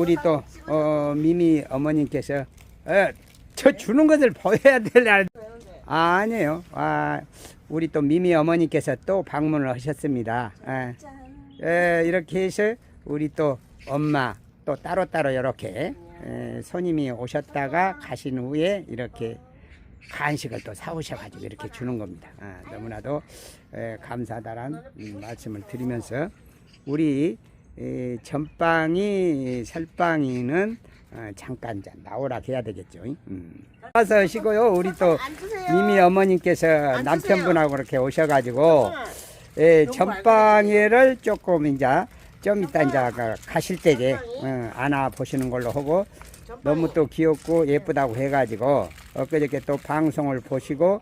우리 또 어, 미미 어머님께서 어, 저 주는 것을 보여야 될 날. 아, 아니에요. 아, 우리 또 미미 어머니께서 또 방문을 하셨습니다. 예. 예, 이렇게 해서 우리 또 엄마 또 따로따로 이렇게 예, 손님이 오셨다가 가신 후에 이렇게 간식을 또 사오셔가지고 이렇게 주는 겁니다. 아, 너무나도 예, 감사하다는 음, 말씀을 드리면서 우리 이 전빵이 설빵이는 어, 잠깐 나오라 해야 되겠죠. 음. 와서 쉬고요. 우리 또 미미 어머님께서 남편분하고 그렇게 오셔가지고 예, 전빵이를 조금 이제 좀 이따 이제 그 가실 때에 어, 안아 보시는 걸로 하고 너무 또 귀엽고 예쁘다고 해가지고 엊그저께 또 방송을 보시고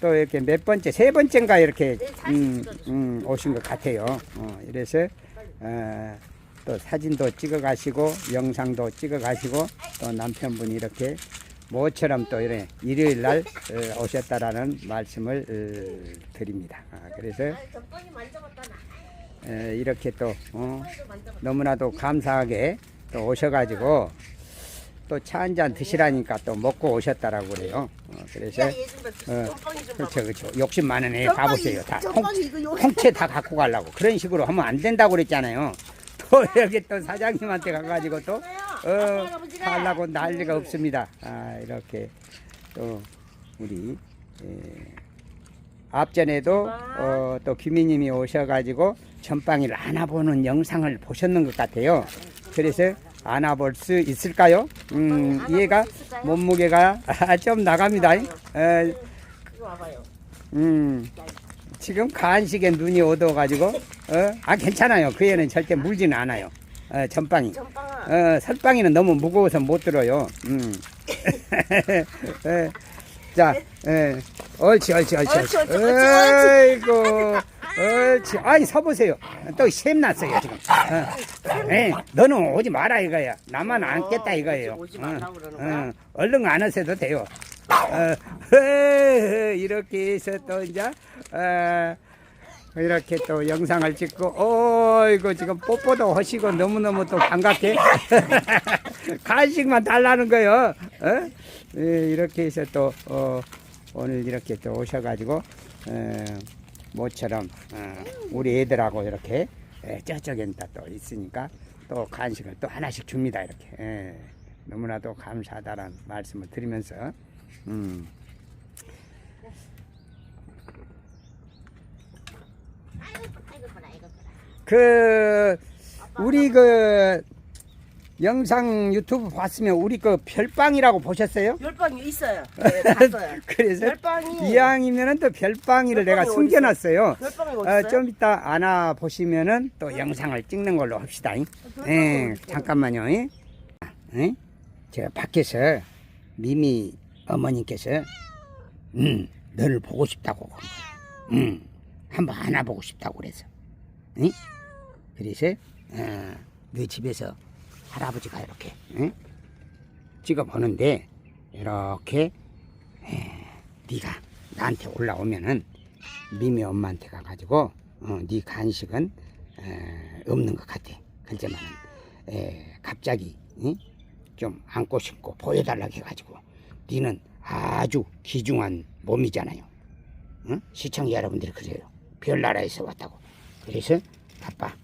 또 이렇게 몇 번째 세 번째인가 이렇게 음, 음, 오신 것 같아요. 어, 이래서 어, 또 사진도 찍어 가시고 영상도 찍어 가시고 또 남편분이 이렇게 모처럼 또 이래 일요일 날 어, 오셨다라는 말씀을 어, 드립니다. 아, 그래서 에, 이렇게 또 어, 너무나도 감사하게 또 오셔가지고 또 차 한 잔 드시라니까 또 먹고 오셨다라고 그래요. 어, 그래서 어, 그렇죠, 그렇죠. 욕심 많은 애 가보세요. 다 통, 통째 다 갖고 가려고 그런 식으로 하면 안 된다고 그랬잖아요. 또 여기 또 사장님한테 가가지고 또 어, 하려고 난리가 없습니다. 아, 이렇게 또 우리 예, 앞전에도 어, 또 귀미님이 오셔가지고 전빵이를 안아보는 영상을 보셨는 것 같아요. 그래서 안아볼 수 있을까요? 음, 얘가 몸무게가 좀 나갑니다. 에, 음, 지금 간식에 눈이 어두워가지고, 어, 아 괜찮아요. 그 애는 절대 물지는 않아요. 어, 전빵이. 어, 설빵이는 너무 무거워서 못 들어요. 음. 에, 자, 에, 옳지, 옳지, 옳지. 옳지, 옳지, 옳지, 아이고, 옳지. 아니, 서보세요. 또 샘 났어요, 지금. 어. 에, 너는 오지 마라 이거야. 나만 안겠다 이거예요. 오지 말라고 그러는 거야? 어, 얼른 안 하셔도 돼요. 어, 이렇게 해서 또 이제, 어, 이렇게 또 영상을 찍고, 어이구, 지금 뽀뽀도 하시고 너무너무 또 반갑게 간식만 달라는 거요. 어? 예, 이렇게 해서 또, 어, 오늘 이렇게 또 오셔가지고, 어, 모처럼, 어, 우리 애들하고 이렇게, 예, 저쪽엔 다또 있으니까 또 간식을 또 하나씩 줍니다, 이렇게. 예, 너무나도 감사하다는 말씀을 드리면서, 음. 그 우리 그 영상 유튜브 봤으면 우리 그 별빵이라고 보셨어요? 열방이 있어요. 네, 봤어요. 그래서 별빵이 이왕이면은 또 별빵이를 내가 별빵이 숨겨놨어요. 별빵이 어디 어? 좀 이따 안아 보시면은 또 영상을 찍는 걸로 합시다. 잉? 예, 잠깐만요. 잉? 예? 제가 밖에서 미미 어머님께서 음, 너를 보고 싶다고 음, 한번 안아보고 싶다고 그래서 응? 그래서 어, 너 집에서 할아버지가 이렇게 응? 찍어 보는데 이렇게 에, 네가 나한테 올라오면은 미미 엄마한테 가가지고 어, 네 간식은 에, 없는 것 같아. 에, 갑자기 응? 좀 안고 싶고 보여달라고 해가지고 니는 아주 귀중한 몸이잖아요. 응? 시청자 여러분들이 그래요. 별 나라에서 왔다고. 그래서 아빠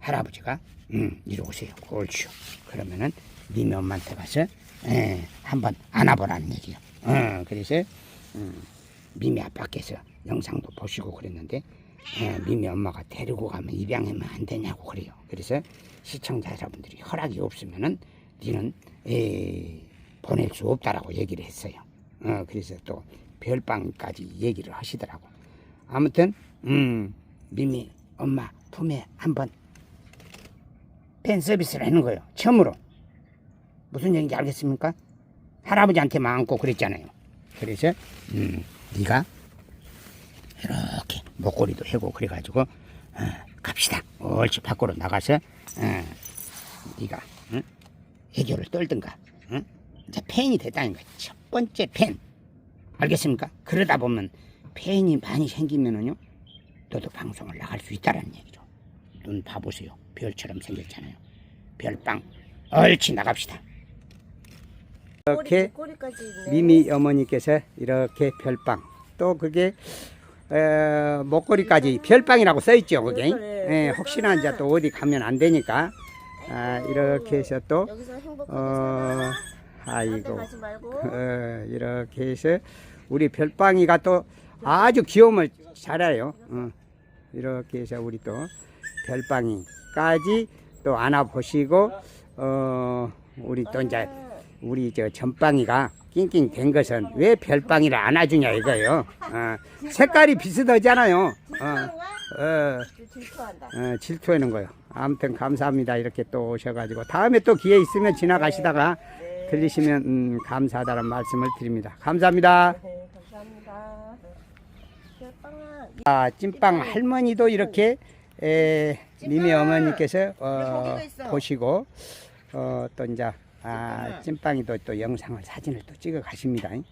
할아버지가 음 이리 오세요. 옳죠. 그러면은 니네 엄마한테 가서 에, 한번 안아보라는 얘기요. 어, 그래서 음, 미미 아빠께서 영상도 보시고 그랬는데 에, 미미 엄마가 데리고 가면 입양하면 안 되냐고 그래요. 그래서 시청자 여러분들이 허락이 없으면은 니는 에, 보낼 수 없다라고 얘기를 했어요. 어, 그래서 또 별방까지 얘기를 하시더라고. 아무튼 음, 미미 엄마 품에 한번 팬 서비스를 하는 거예요. 처음으로. 무슨 얘기인지 알겠습니까? 할아버지한테만 안고 그랬잖아요. 그래서 음, 네가 이렇게 목걸이도 해고 그래가지고 어, 갑시다. 옳지 밖으로 나가서 어, 네가 응? 애교를 떨든가 응? 이제 팬이 됐다는 거야. 첫 번째 팬. 알겠습니까? 그러다 보면 팬이 많이 생기면은요, 너도 방송을 나갈 수 있다라는 얘기죠. 눈 봐보세요. 별처럼 생겼잖아요. 별빵. 옳지 나갑시다. 이렇게. 미미 어머니께서 이렇게 별빵 또 그게 에, 목걸이까지 별빵이라고 써 있죠 그게 그래. 예, 혹시나 이제 또 어디 가면 안 되니까 아, 이렇게 해서 또 어, 아이고. 어, 이렇게 해서 우리 별빵이가 또 아주 귀여움을 잘해요. 어, 이렇게 해서 우리 또 별빵이 까지 또 안아보시고 어, 우리 또 이제 우리 저 전빵이가 낑낑 된 것은 왜 별빵이를 안아주냐 이거예요. 어, 색깔이 비슷하잖아요. 어, 어. 어, 질투하는 거요. 아무튼 감사합니다. 이렇게 또 오셔가지고 다음에 또 기회 있으면 지나가시다가 들리시면 음, 감사하다는 말씀을 드립니다. 감사합니다. 네. 아, 찐빵 할머니도 이렇게 에, 미미 어머니께서 어. 보시고 어, 또 이제 아, 찐빵이도 또 영상을 사진을 또 찍어 가십니다. 예.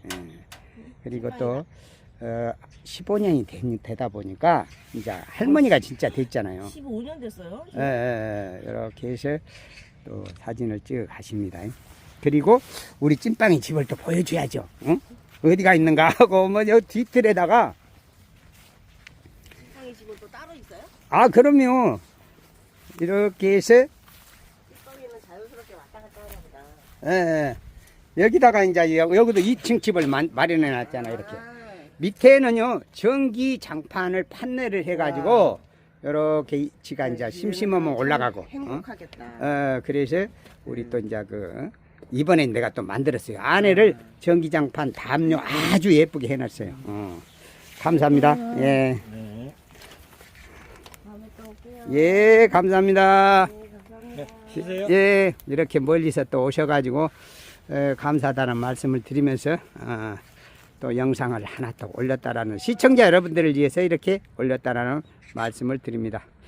그리고 또 어, 15년이 된, 되다 보니까 이제 할머니가 진짜 됐잖아요. 15년 됐어요? 예, 예, 예. 이렇게 해서 또 사진을 찍어 가십니다. 그리고 우리 찐빵이 집을 또 보여줘야죠. 응? 어디가 있는가 하고 뭐 저 뒤틀에다가 세상의 집은 또 따로 있어요? 아 그럼요. 이렇게 해서 뒷방에는 자연스럽게 왔다 갔다 하나 보다. 예, 예. 여기다가 이제 여- 여기도 2층 집을 만- 마련해 놨잖아 이렇게. 아, 밑에는요 전기 장판을 판넬을 해가지고 이렇게 지가 이제 심심하면 올라가고. 어? 행복하겠다. 어, 그래서 우리 또 이제 그 이번엔 내가 또 만들었어요. 안에를 전기 장판 담요 아주 예쁘게 해놨어요. 어. 감사합니다. 예. 예, 감사합니다. 네. 쉬세요. 예, 이렇게 멀리서 또 오셔가지고 에, 감사하다는 말씀을 드리면서 어, 또 영상을 하나 또 올렸다라는 시청자 여러분들을 위해서 이렇게 올렸다라는 말씀을 드립니다.